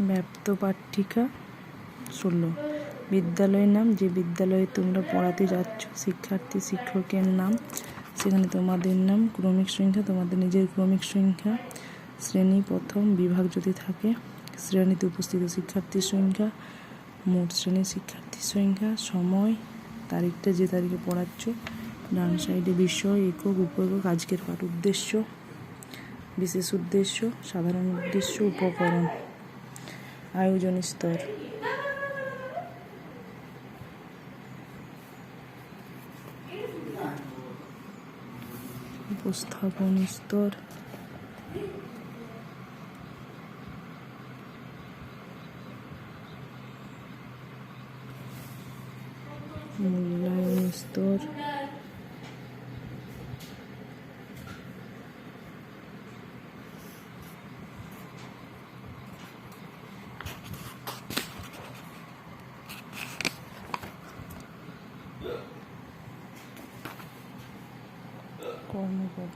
ব্যাপ্ত পাঠিকা ষোলো। বিদ্যালয়ের নাম, যে বিদ্যালয়ে তোমরা পড়াতে যাচ্ছ, শিক্ষার্থী, শিক্ষকের নাম, সেখানে তোমাদের নাম, ক্রমিক সংখ্যা, তোমাদের নিজের ক্রমিক সংখ্যা, শ্রেণি, প্রথম, বিভাগ যদি থাকে, শ্রেণীতে উপস্থিত শিক্ষার্থীর সংখ্যা, মোট শ্রেণির শিক্ষার্থীর সংখ্যা, সময়, তারিখটা যে তারিখে পড়াচ্ছ, ডান সাইডে বিষয়, একক উপেকক আজকের পাঠ উদ্দেশ্য, বিশেষ উদ্দেশ্য, সাধারণ উদ্দেশ্য, উপকরণ। আয়োজন স্তর। উপস্থাপন স্তর। মূল্যায়ন স্তর। 说那个